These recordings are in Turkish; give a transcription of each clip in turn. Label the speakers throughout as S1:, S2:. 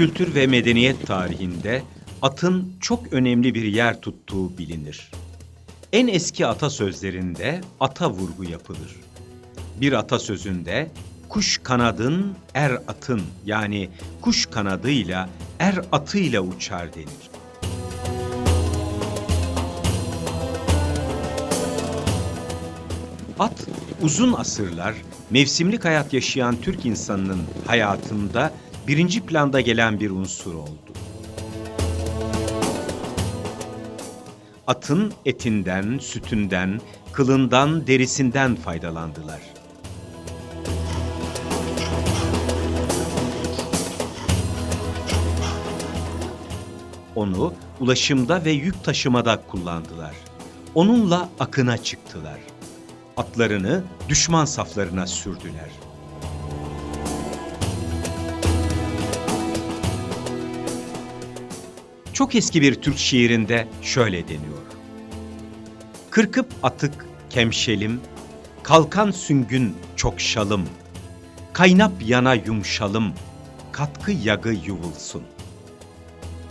S1: Kültür ve medeniyet tarihinde atın çok önemli bir yer tuttuğu bilinir. En eski atasözlerinde ata vurgu yapılır. Bir atasözünde kuş kanadın er atın yani kuş kanadıyla er atıyla uçar denir. At uzun asırlar mevsimlik hayat yaşayan Türk insanının hayatında birinci planda gelen bir unsur oldu. Atın etinden, sütünden, kılından, derisinden faydalandılar. Onu ulaşımda ve yük taşımada kullandılar. Onunla akına çıktılar. Atlarını düşman saflarına sürdüler. Çok eski bir Türk şiirinde şöyle deniyor. Kırkıp atık kemşelim, kalkan süngün çok şalım, kaynap yana yumşalım, katkı yagı yuvulsun.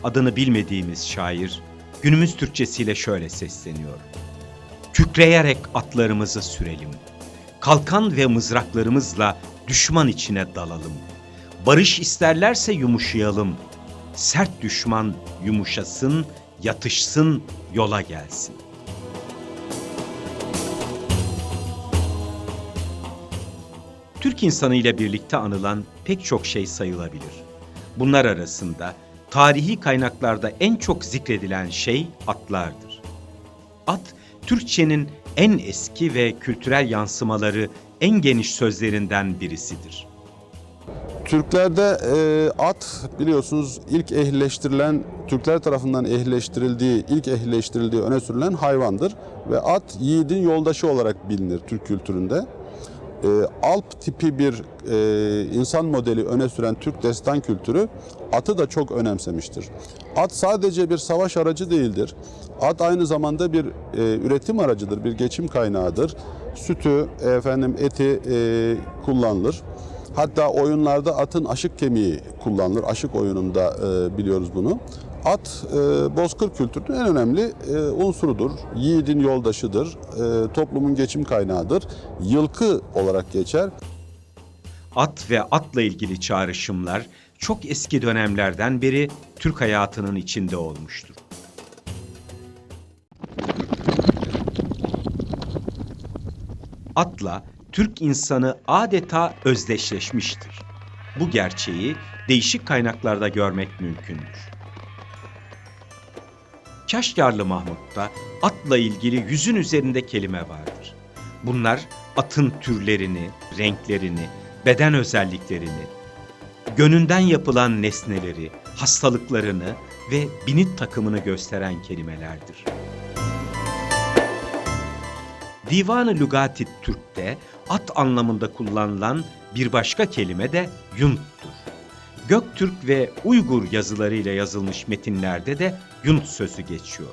S1: Adını bilmediğimiz şair günümüz Türkçesiyle şöyle sesleniyor. Kükreyerek atlarımızı sürelim. Kalkan ve mızraklarımızla düşman içine dalalım. Barış isterlerse yumuşayalım. Sert düşman yumuşasın, yatışsın, yola gelsin. Türk insanı ile birlikte anılan pek çok şey sayılabilir. Bunlar arasında tarihi kaynaklarda en çok zikredilen şey atlardır. At, Türkçenin en eski ve kültürel yansımaları en geniş sözlerinden birisidir.
S2: Türklerde e, at biliyorsunuz ilk ehlileştirilen, Türkler tarafından ehlileştirildiği, ilk ehlileştirildiği öne sürülen hayvandır. Ve at yiğidin yoldaşı olarak bilinir Türk kültüründe. E, Alp tipi bir e, insan modeli öne süren Türk destan kültürü atı da çok önemsemiştir. At sadece bir savaş aracı değildir. At aynı zamanda bir e, üretim aracıdır, bir geçim kaynağıdır. Sütü, efendim eti e, kullanılır. Hatta oyunlarda atın aşık kemiği kullanılır. Aşık oyununda e, biliyoruz bunu. At e, bozkır kültürünün en önemli e, unsurudur. Yiğidin yoldaşıdır. E, toplumun geçim kaynağıdır. Yılkı olarak geçer.
S1: At ve atla ilgili çağrışımlar çok eski dönemlerden beri Türk hayatının içinde olmuştur. Atla Türk insanı adeta özdeşleşmiştir. Bu gerçeği değişik kaynaklarda görmek mümkündür. Kaşgarlı Mahmut'ta atla ilgili yüzün üzerinde kelime vardır. Bunlar atın türlerini, renklerini, beden özelliklerini, gönünden yapılan nesneleri, hastalıklarını ve binit takımını gösteren kelimelerdir. Divan-ı Türk'te at anlamında kullanılan bir başka kelime de yunttur. Göktürk ve Uygur yazılarıyla yazılmış metinlerde de yunt sözü geçiyor.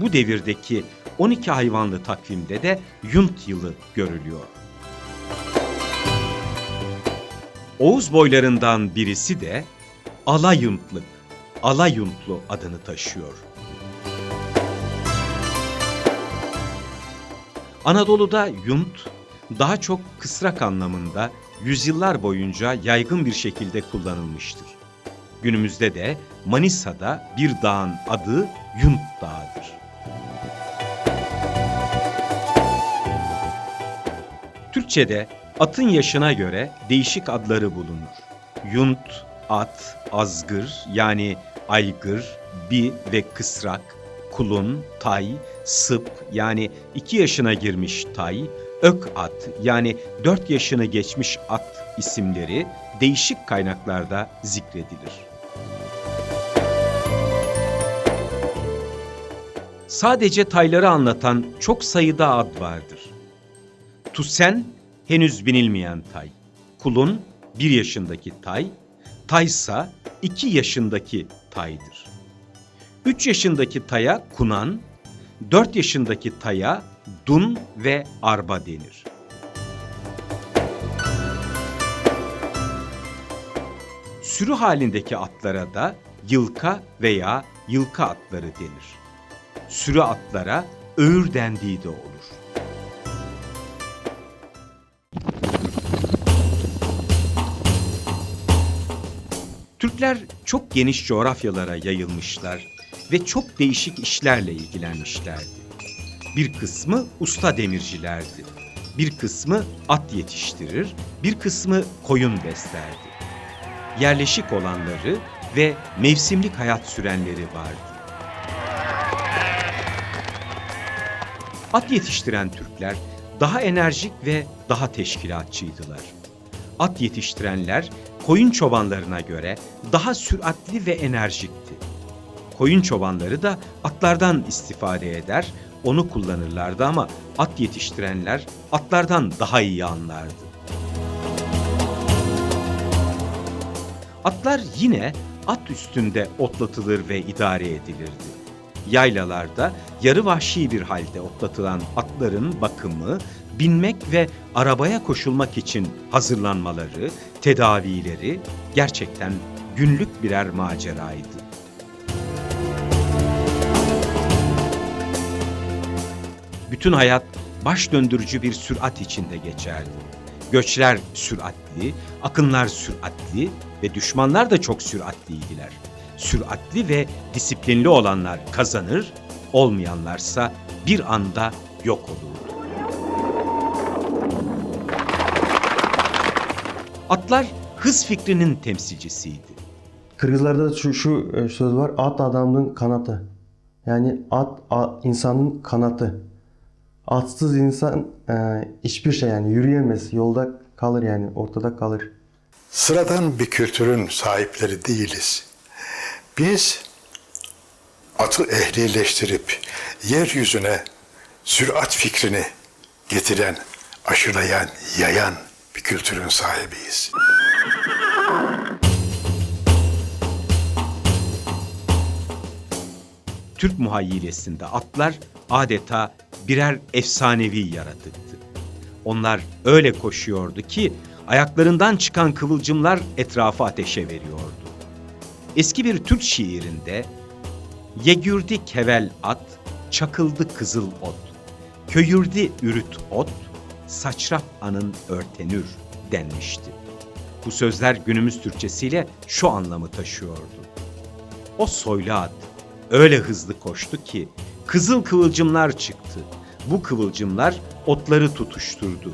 S1: Bu devirdeki 12 hayvanlı takvimde de yunt yılı görülüyor. Oğuz boylarından birisi de Alayuntlık, Alayuntlu adını taşıyor. Anadolu'da yunt daha çok kısrak anlamında yüzyıllar boyunca yaygın bir şekilde kullanılmıştır. Günümüzde de Manisa'da bir dağın adı Yunt Dağı'dır. Türkçe'de atın yaşına göre değişik adları bulunur. Yunt, at, azgır yani aygır, bi ve kısrak, kulun, tay, sıp yani iki yaşına girmiş tay, ök at yani dört yaşını geçmiş at isimleri değişik kaynaklarda zikredilir. Sadece tayları anlatan çok sayıda ad vardır. Tusen henüz binilmeyen tay. Kulun bir yaşındaki tay, taysa iki yaşındaki taydır. Üç yaşındaki taya kunan, dört yaşındaki taya dun ve arba denir. Sürü halindeki atlara da yılka veya yılka atları denir. Sürü atlara öğür dendiği de olur. Türkler çok geniş coğrafyalara yayılmışlar ve çok değişik işlerle ilgilenmişlerdi. Bir kısmı usta demircilerdi. Bir kısmı at yetiştirir, bir kısmı koyun beslerdi. Yerleşik olanları ve mevsimlik hayat sürenleri vardı. At yetiştiren Türkler daha enerjik ve daha teşkilatçıydılar. At yetiştirenler koyun çobanlarına göre daha süratli ve enerjikti. Koyun çobanları da atlardan istifade eder, onu kullanırlardı ama at yetiştirenler atlardan daha iyi anlardı. Atlar yine at üstünde otlatılır ve idare edilirdi. Yaylalarda yarı vahşi bir halde otlatılan atların bakımı, binmek ve arabaya koşulmak için hazırlanmaları, tedavileri gerçekten günlük birer maceraydı. Bütün hayat baş döndürücü bir sürat içinde geçerdi. Göçler süratli, akınlar süratli ve düşmanlar da çok süratliydiler. Süratli ve disiplinli olanlar kazanır, olmayanlarsa bir anda yok olurdu. Atlar hız fikrinin temsilcisiydi.
S3: Kırgızlarda şu, şu e, söz var. At adamın kanatı. Yani at a- insanın kanatı. Atsız insan e, hiçbir şey yani yürüyemez. Yolda kalır yani ortada kalır.
S4: Sıradan bir kültürün sahipleri değiliz. Biz atı ehlileştirip yeryüzüne sürat fikrini getiren, aşılayan, yayan bir kültürün sahibiyiz.
S1: Türk muhayyilesinde atlar adeta birer efsanevi yaratıktı. Onlar öyle koşuyordu ki ayaklarından çıkan kıvılcımlar etrafı ateşe veriyordu. Eski bir Türk şiirinde Yegürdi kevel at, çakıldı kızıl ot. Köyürdi ürüt ot, saçrap anın örtenür denmişti. Bu sözler günümüz Türkçesiyle şu anlamı taşıyordu. O soylu at öyle hızlı koştu ki kızıl kıvılcımlar çıktı. Bu kıvılcımlar otları tutuşturdu.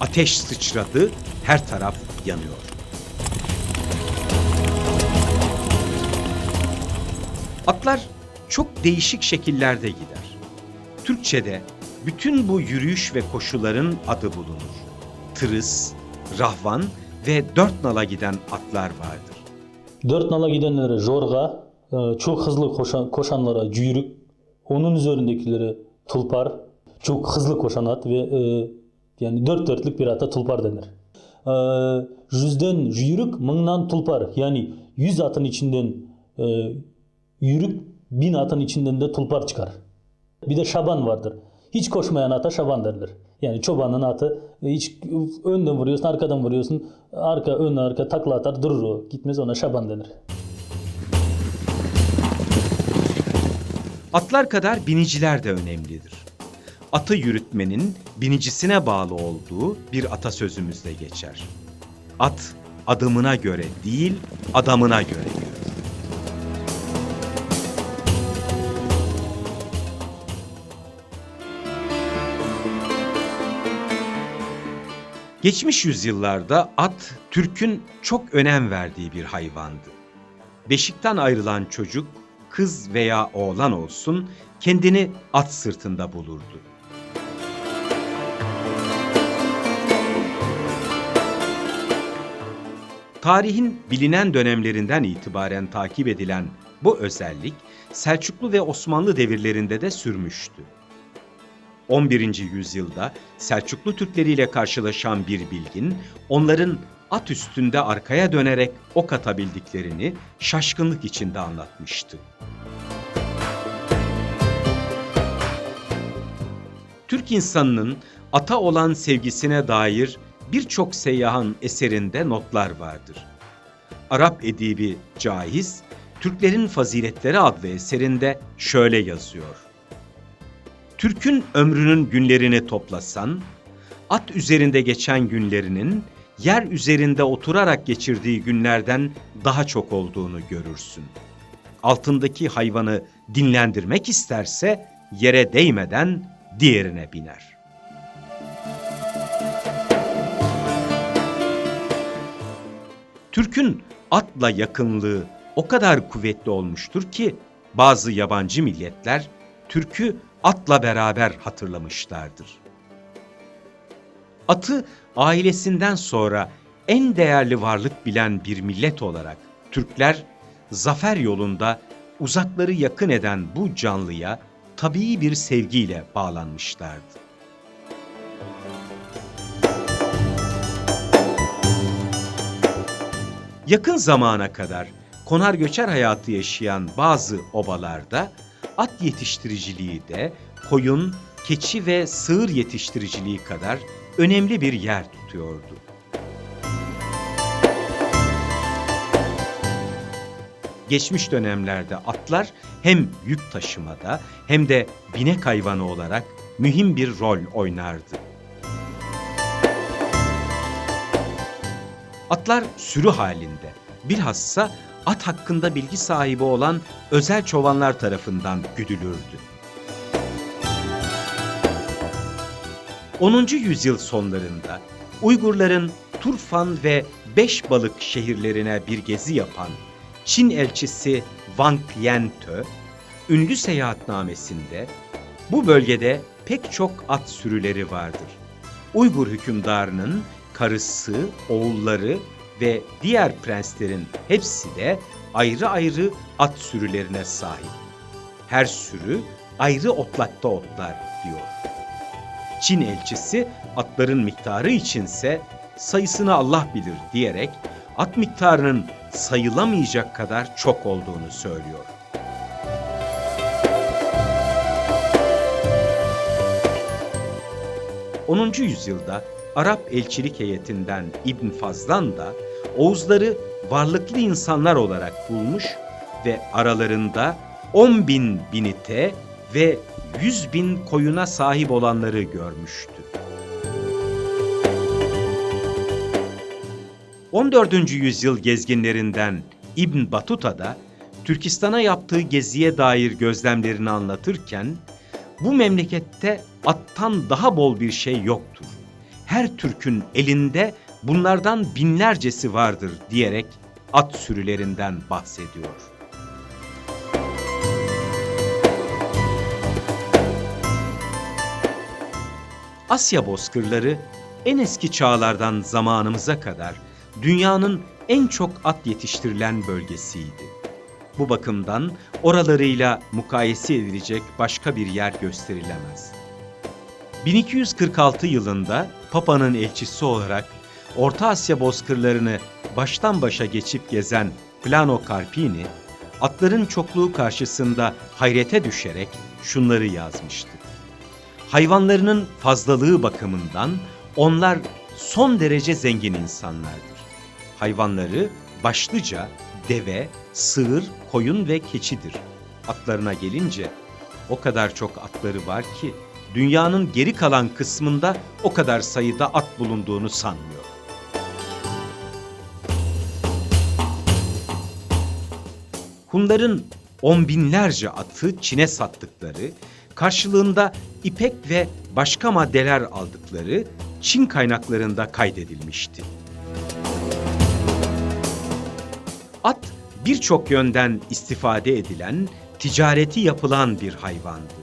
S1: Ateş sıçradı, her taraf yanıyor. Atlar çok değişik şekillerde gider. Türkçe'de bütün bu yürüyüş ve koşuların adı bulunur. Tırıs, rahvan ve dört nala giden atlar vardır.
S5: Dört nala gidenlere jorga, e, çok hızlı koşan, koşanlara cüyrük, onun üzerindekileri tulpar. Çok hızlı koşan at ve e, yani dört dörtlük bir ata tulpar denir. E, yüzden yürük, mıngdan tulpar. Yani yüz atın içinden e, yürük, bin atın içinden de tulpar çıkar. Bir de şaban vardır. Hiç koşmayan ata şaban derler. Yani çobanın atı e, hiç önden vuruyorsun, arkadan vuruyorsun. Arka, ön, arka takla atar durur o. Gitmez ona şaban denir.
S1: Atlar kadar biniciler de önemlidir. Atı yürütmenin binicisine bağlı olduğu bir atasözümüzde geçer. At adımına göre değil, adamına göre yürür. Geçmiş yüzyıllarda at Türk'ün çok önem verdiği bir hayvandı. Beşikten ayrılan çocuk, kız veya oğlan olsun, kendini at sırtında bulurdu. Tarihin bilinen dönemlerinden itibaren takip edilen bu özellik Selçuklu ve Osmanlı devirlerinde de sürmüştü. 11. yüzyılda Selçuklu Türkleriyle karşılaşan bir bilgin, onların at üstünde arkaya dönerek ok atabildiklerini şaşkınlık içinde anlatmıştı. Türk insanının ata olan sevgisine dair birçok seyyahın eserinde notlar vardır. Arap edibi Caiz, Türklerin Faziletleri adlı eserinde şöyle yazıyor. Türk'ün ömrünün günlerini toplasan, at üzerinde geçen günlerinin yer üzerinde oturarak geçirdiği günlerden daha çok olduğunu görürsün. Altındaki hayvanı dinlendirmek isterse yere değmeden diğerine biner. Türk'ün atla yakınlığı o kadar kuvvetli olmuştur ki bazı yabancı milletler Türk'ü atla beraber hatırlamışlardır. Atı ailesinden sonra en değerli varlık bilen bir millet olarak Türkler zafer yolunda uzakları yakın eden bu canlıya tabii bir sevgiyle bağlanmışlardı. Yakın zamana kadar konar göçer hayatı yaşayan bazı obalarda at yetiştiriciliği de koyun, keçi ve sığır yetiştiriciliği kadar önemli bir yer tutuyordu. Geçmiş dönemlerde atlar hem yük taşımada hem de binek hayvanı olarak mühim bir rol oynardı. Atlar sürü halinde, bilhassa at hakkında bilgi sahibi olan özel çobanlar tarafından güdülürdü. 10. yüzyıl sonlarında Uygurların Turfan ve Beşbalık şehirlerine bir gezi yapan Çin elçisi Wang Yentö, ünlü seyahatnamesinde bu bölgede pek çok at sürüleri vardır. Uygur hükümdarının karısı, oğulları ve diğer prenslerin hepsi de ayrı ayrı at sürülerine sahip. Her sürü ayrı otlakta otlar diyor. Çin elçisi atların miktarı içinse sayısını Allah bilir diyerek at miktarının sayılamayacak kadar çok olduğunu söylüyor. ...10. yüzyılda Arap elçilik heyetinden İbn Fazlan da Oğuzları varlıklı insanlar olarak bulmuş ve aralarında 10 bin binite ve 100 bin koyuna sahip olanları görmüştü. 14. yüzyıl gezginlerinden İbn Batuta da Türkistan'a yaptığı geziye dair gözlemlerini anlatırken bu memlekette attan daha bol bir şey yoktur. Her Türk'ün elinde bunlardan binlercesi vardır diyerek at sürülerinden bahsediyor. Asya bozkırları en eski çağlardan zamanımıza kadar dünyanın en çok at yetiştirilen bölgesiydi. Bu bakımdan oralarıyla mukayese edilecek başka bir yer gösterilemez. 1246 yılında Papa'nın elçisi olarak Orta Asya bozkırlarını baştan başa geçip gezen Plano Carpini, atların çokluğu karşısında hayrete düşerek şunları yazmıştı. Hayvanlarının fazlalığı bakımından onlar son derece zengin insanlardır. Hayvanları başlıca deve, sığır, koyun ve keçidir. Atlarına gelince o kadar çok atları var ki dünyanın geri kalan kısmında o kadar sayıda at bulunduğunu sanmıyor. Hunların on binlerce atı Çin'e sattıkları, karşılığında ipek ve başka maddeler aldıkları Çin kaynaklarında kaydedilmişti. At birçok yönden istifade edilen, ticareti yapılan bir hayvandı.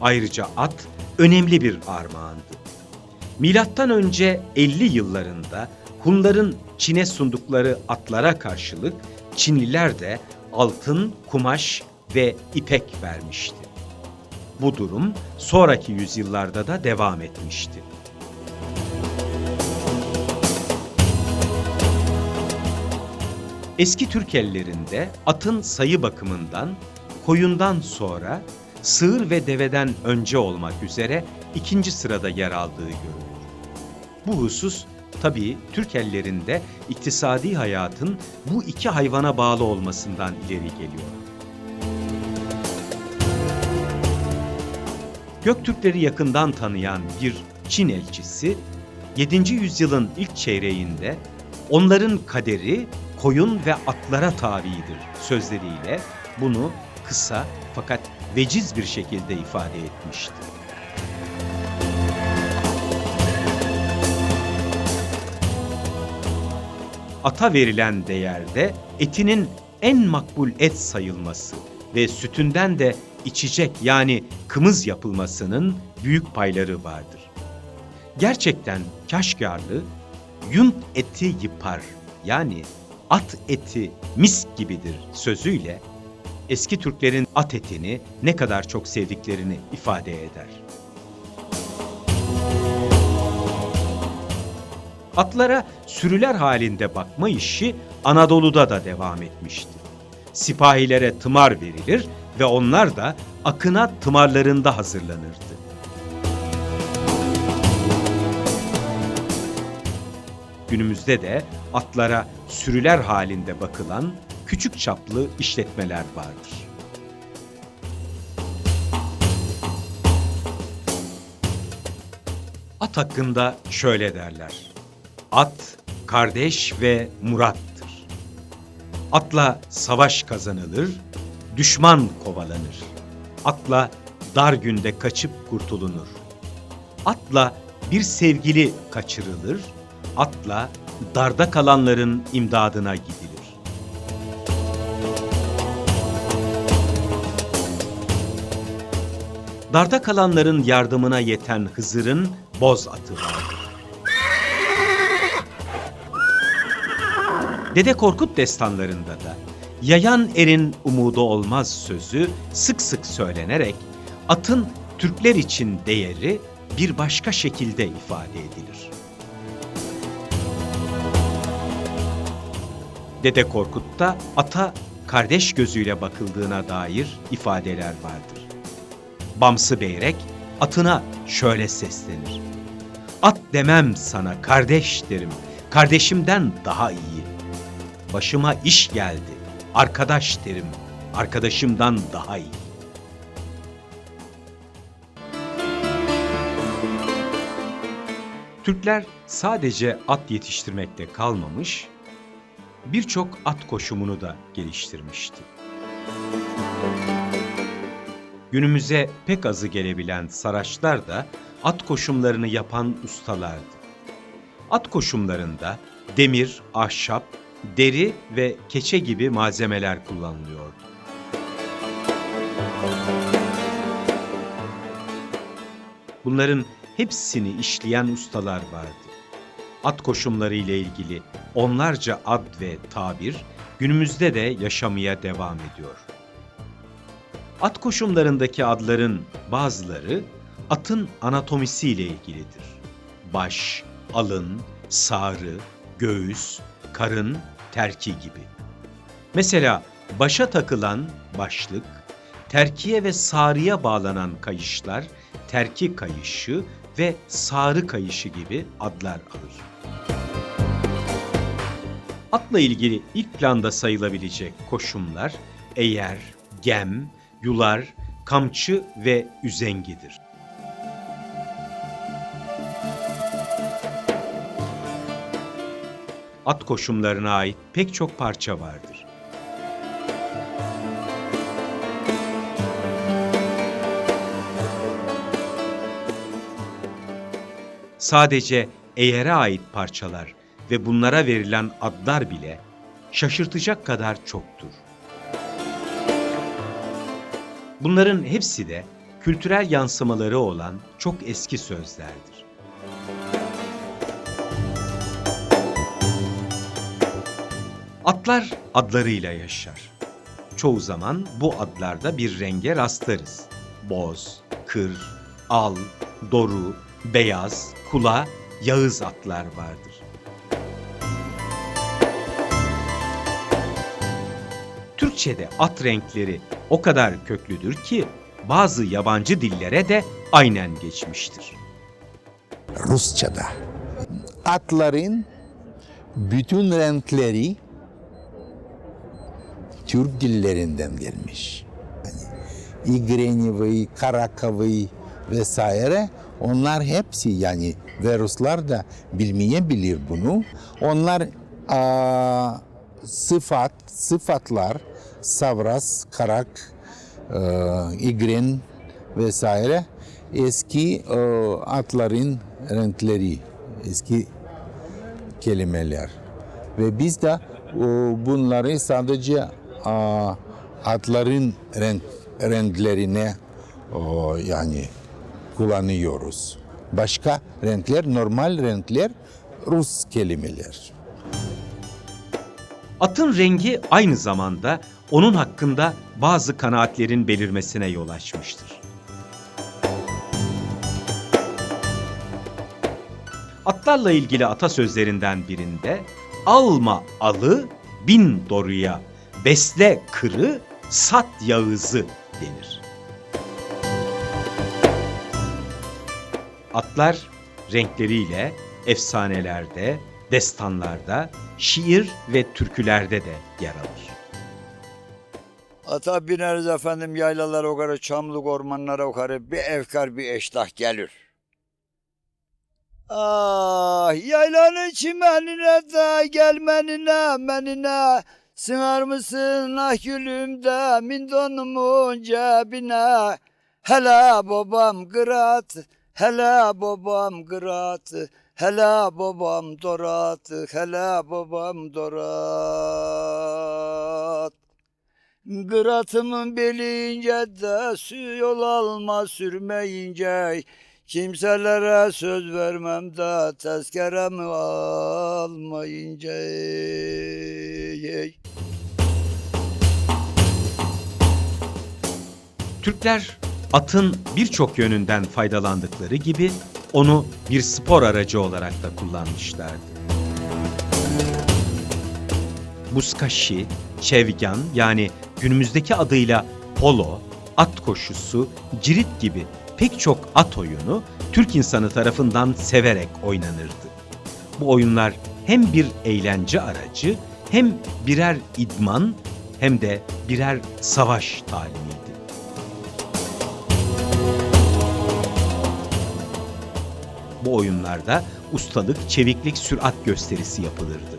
S1: Ayrıca at önemli bir armağandı. Milattan önce 50 yıllarında Hunların Çin'e sundukları atlara karşılık Çinliler de altın, kumaş ve ipek vermişti. Bu durum sonraki yüzyıllarda da devam etmişti. Eski Türk ellerinde atın sayı bakımından koyundan sonra sığır ve deveden önce olmak üzere ikinci sırada yer aldığı görülür. Bu husus Tabii Türk ellerinde iktisadi hayatın bu iki hayvana bağlı olmasından ileri geliyor. Göktürkleri yakından tanıyan bir Çin elçisi 7. yüzyılın ilk çeyreğinde onların kaderi koyun ve atlara tabidir sözleriyle bunu kısa fakat veciz bir şekilde ifade etmişti. Ata verilen değerde etinin en makbul et sayılması ve sütünden de içecek yani kımız yapılmasının büyük payları vardır. Gerçekten kaşgarlı yunt eti yıpar yani at eti mis gibidir sözüyle eski Türklerin at etini ne kadar çok sevdiklerini ifade eder. Atlara sürüler halinde bakma işi Anadolu'da da devam etmişti. Sipahilere tımar verilir ve onlar da akına tımarlarında hazırlanırdı. Günümüzde de atlara sürüler halinde bakılan küçük çaplı işletmeler vardır. At hakkında şöyle derler. At kardeş ve murattır. Atla savaş kazanılır, düşman kovalanır. Atla dar günde kaçıp kurtulunur. Atla bir sevgili kaçırılır, atla darda kalanların imdadına gidilir. Darda kalanların yardımına yeten Hızır'ın boz atı vardır. Dede Korkut destanlarında da yayan erin umudu olmaz sözü sık sık söylenerek atın Türkler için değeri bir başka şekilde ifade edilir. Dede Korkut'ta ata kardeş gözüyle bakıldığına dair ifadeler vardır. Bamsı Beyrek atına şöyle seslenir. At demem sana kardeş derim, kardeşimden daha iyi. Başıma iş geldi, arkadaş derim, arkadaşımdan daha iyi. Türkler sadece at yetiştirmekte kalmamış, birçok at koşumunu da geliştirmişti. Günümüze pek azı gelebilen saraçlar da at koşumlarını yapan ustalardı. At koşumlarında demir, ahşap, deri ve keçe gibi malzemeler kullanılıyordu. Bunların hepsini işleyen ustalar vardı. At koşumları ile ilgili onlarca ad ve tabir günümüzde de yaşamaya devam ediyor. At koşumlarındaki adların bazıları atın anatomisiyle ilgilidir. Baş, alın, sağrı, göğüs, karın, terki gibi. Mesela başa takılan başlık, terkiye ve sağrıya bağlanan kayışlar terki kayışı ve sağrı kayışı gibi adlar alır. Atla ilgili ilk planda sayılabilecek koşumlar eğer, gem, yular, kamçı ve üzengidir. At koşumlarına ait pek çok parça vardır. Sadece eğere ait parçalar ve bunlara verilen adlar bile şaşırtacak kadar çoktur. Bunların hepsi de kültürel yansımaları olan çok eski sözlerdir. Atlar adlarıyla yaşar. Çoğu zaman bu adlarda bir renge rastlarız. Boz, kır, al, doru, beyaz, kula, yağız atlar vardır. Türkçe'de at renkleri o kadar köklüdür ki bazı yabancı dillere de aynen geçmiştir.
S6: Rusça'da atların bütün renkleri Türk dillerinden gelmiş. Yani İgrenyevi, Karakavi vesaire onlar hepsi yani ve Ruslar da bilmeyebilir bunu. Onlar aa, sıfat, sıfatlar, savras, karak, e, igren vesaire eski e, atların renkleri, eski kelimeler. Ve biz de e, bunları sadece a, atların renk, renklerine o, yani kullanıyoruz. Başka renkler, normal renkler Rus kelimeler.
S1: Atın rengi aynı zamanda onun hakkında bazı kanaatlerin belirmesine yol açmıştır. Atlarla ilgili atasözlerinden birinde alma alı bin doruya, besle kırı, sat yağızı denir. Atlar renkleriyle efsanelerde, destanlarda, şiir ve türkülerde de yer alır.
S7: Ata bineriz efendim yaylalara o kadar, çamlık ormanlara o kadar bir efkar bir eştah gelir. Ah yaylanın çimenine de gelmenine menine Sığar mısın ah gülüm de mindonumun cebine? Hele babam kırat, hele babam kırat Hele babam dorat, hele babam dorat. Kıratımın belince de su yol alma sürmeyince Kimselere söz vermem de tezkeremi almayınca
S1: Türkler atın birçok yönünden faydalandıkları gibi onu bir spor aracı olarak da kullanmışlardı. Muskashi, çevgan yani günümüzdeki adıyla polo, at koşusu, cirit gibi pek çok at oyunu Türk insanı tarafından severek oynanırdı. Bu oyunlar hem bir eğlence aracı hem birer idman hem de birer savaş talimiydi. Bu oyunlarda ustalık, çeviklik, sürat gösterisi yapılırdı.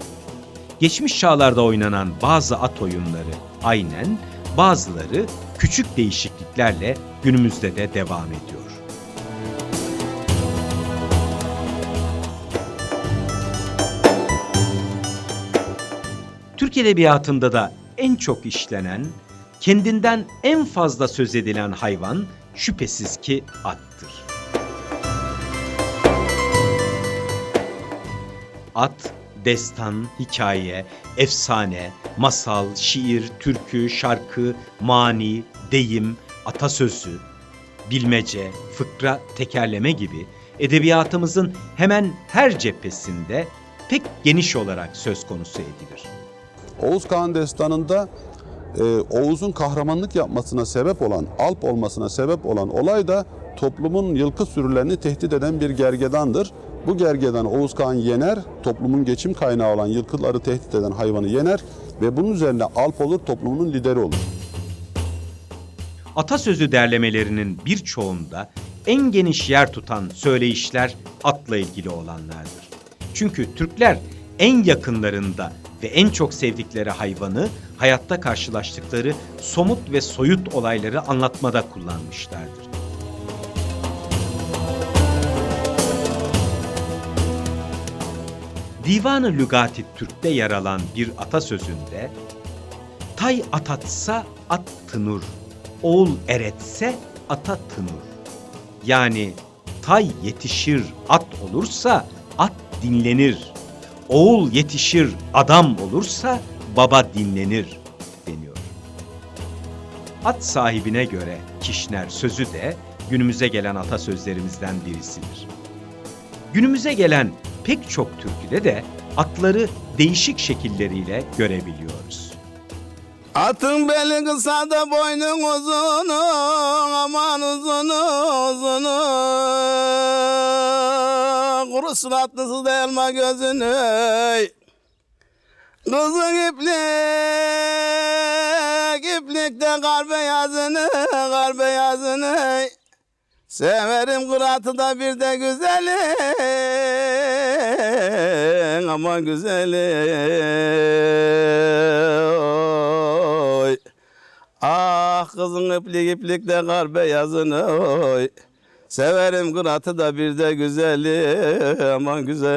S1: Geçmiş çağlarda oynanan bazı at oyunları aynen, bazıları küçük değişikliklerle günümüzde de devam ediyor. Türk Edebiyatı'nda da en çok işlenen, kendinden en fazla söz edilen hayvan şüphesiz ki attır. At, destan, hikaye, efsane, masal, şiir, türkü, şarkı, mani, deyim, atasözü, bilmece, fıkra, tekerleme gibi edebiyatımızın hemen her cephesinde pek geniş olarak söz konusu edilir.
S2: Oğuz Kağan destanında e, Oğuz'un kahramanlık yapmasına sebep olan, Alp olmasına sebep olan olay da toplumun yılkı sürülerini tehdit eden bir gergedandır. Bu gergedan Oğuz Kağan yener, toplumun geçim kaynağı olan yılkıları tehdit eden hayvanı yener ve bunun üzerine Alp olur, toplumunun lideri olur.
S1: Atasözü derlemelerinin birçoğunda en geniş yer tutan söyleyişler atla ilgili olanlardır. Çünkü Türkler en yakınlarında ve en çok sevdikleri hayvanı hayatta karşılaştıkları somut ve soyut olayları anlatmada kullanmışlardır. Divan-ı Lügati Türk'te yer alan bir atasözünde Tay atatsa at tınur, oğul eretse ata tınur. Yani tay yetişir at olursa at dinlenir. Oğul yetişir adam olursa baba dinlenir deniyor. At sahibine göre kişner sözü de günümüze gelen atasözlerimizden birisidir. Günümüze gelen pek çok türküde de atları değişik şekilleriyle görebiliyoruz.
S6: Atın beli kısa da boynun uzun aman uzun uzun Kuru suratlısı da elma gözünü. Kızın iplik, iplikte kar beyazını, kar beyazını. Severim kıratı da bir de güzelin, ama güzelin. Ah kızın iplik iplikte kar beyazını oy. Severim kıratı da bir de güzeli aman güzeli.